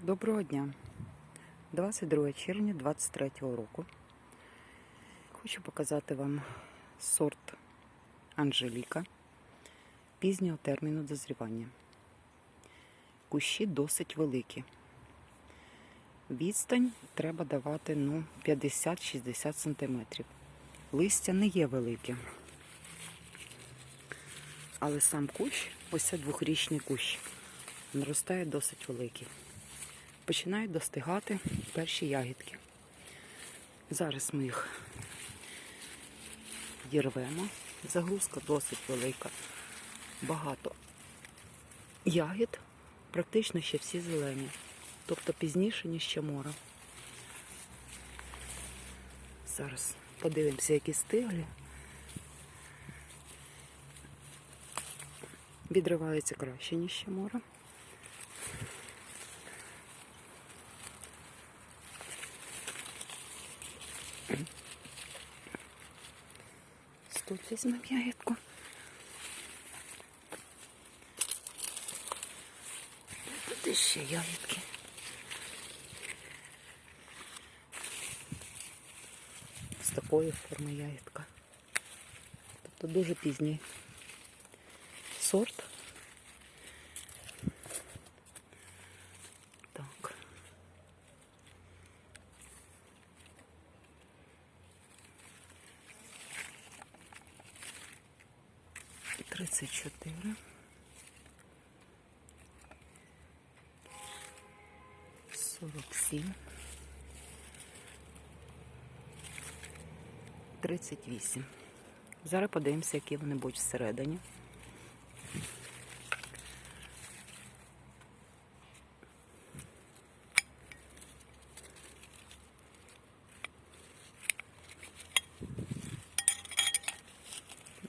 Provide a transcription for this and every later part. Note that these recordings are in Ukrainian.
Доброго дня. 22 червня 23 року. Хочу показати вам сорт Анжеліка пізнього терміну дозрівання. Кущі досить великі. Відстань треба давати ну, 50-60 см. Листя не є велике. Але сам кущ, ось це двохрічний кущ, наростає досить великий починають достигати перші ягідки. Зараз ми їх дірвемо. Загрузка досить велика. Багато ягід, практично ще всі зелені. Тобто пізніше, ніж ще мора. Зараз подивимося, які стиглі. Відриваються краще, ніж ще мора. Тут візьмемо ягідку. Тут ще ягідки. З такої форми ягідка. Тобто дуже пізній сорт. 34. Сорок сім. Тридцять вісім. Зараз подивимося, які вони будуть всередині.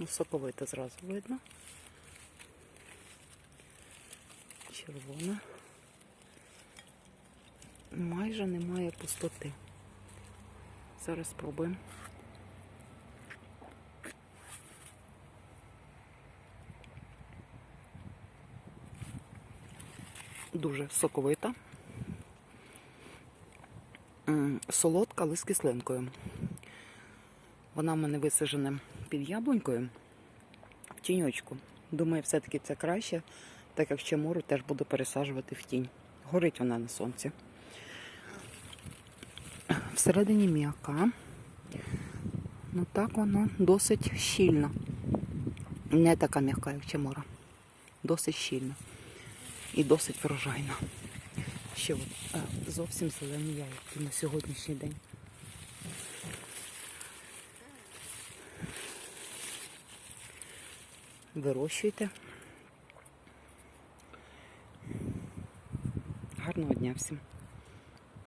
Ну, соковито зразу видно. Червона. Майже немає пустоти. Зараз спробуємо. Дуже соковита. Солодка, але з кислинкою. Вона в мене висаджена під яблунькою в тіньочку. Думаю, все-таки це краще, так як чамуру теж буду пересаджувати в тінь. Горить вона на сонці. Всередині м'яка. Ну так воно досить щільно. Не така м'яка, як чамура. Досить щільна. І досить врожайна. Ще е, зовсім зелені ягідки на сьогоднішній день. Вирощуйте. Гарного дня всім.